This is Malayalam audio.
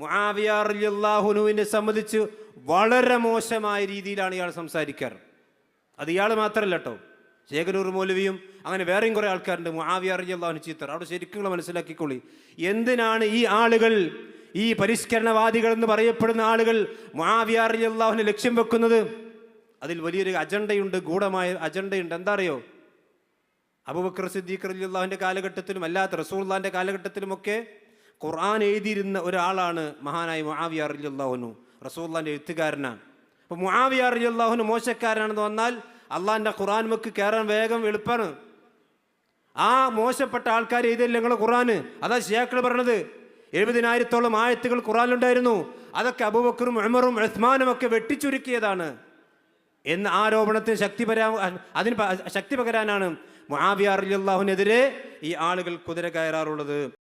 മുആവിയ സംബന്ധിച്ച് വളരെ മോശമായ രീതിയിലാണ് ഇയാൾ സംസാരിക്കാറ്. അത് ഇയാൾ മാത്രമല്ല കേട്ടോ ശേഖരൂർ മൗലവിയും അങ്ങനെ വേറെയും കുറേ ആൾക്കാരുണ്ട് മുആവിയ റളിയല്ലാഹുവിന് ചീത്തർ. അവിടെ ശരിക്കും മനസ്സിലാക്കിക്കൊള്ളി എന്തിനാണ് ഈ ആളുകൾ ഈ പരിഷ്കരണവാദികൾ എന്ന് പറയപ്പെടുന്ന ആളുകൾ മുആവിയ റളിയല്ലാഹുവിനെ ലക്ഷ്യം വെക്കുന്നത്? അതിൽ വലിയൊരു അജണ്ടയുണ്ട് ഗൂഢമായ അജണ്ടയുണ്ട്. എന്താ അറിയോ അബൂബക്കർ സിദ്ദീഖ് റളിയല്ലാഹുവിന്റെ കാലഘട്ടത്തിലും അല്ലാത്ത റസൂള്ളാഹിന്റെ കാലഘട്ടത്തിലുമൊക്കെ ഖുർആൻ എഴുതിയിരുന്ന ഒരാളാണ് മഹാനായ മുഹാവിയ റളിയല്ലാഹുനു റസൂള്ളാന്റെ എഴുത്തുകാരനാണ്. അപ്പോൾ മുഹാവിയ റളിയല്ലാഹുനു മോശക്കാരനാണെന്ന് വന്നാൽ അള്ളാഹിന്റെ ഖുർആൻ മുക്ക് കയറാൻ വേഗം എളുപ്പമാണ് ആ മോശപ്പെട്ട ആൾക്കാർ എഴുതിയില്ല നിങ്ങൾ ഖുർആൻ? അതാ ഷിയാക്കൾ പറഞ്ഞത്. എഴുപതിനായിരത്തോളം ആയത്തുകൾ ഖുർആനിലുണ്ടായിരുന്നു. അതൊക്കെ അബൂബക്കറും ഉമറും ഉസ്മാനും ഒക്കെ വെട്ടിച്ചുരുക്കിയതാണ്. എന്ന ആരോപണത്തിന് ശക്തി പരാ അതിന് ശക്തി പകരാനാണ് മുആവിയ റളിയല്ലാഹുവിനെതിരെ ഈ ആളുകൾ കുതിര കയറാറുള്ളത്.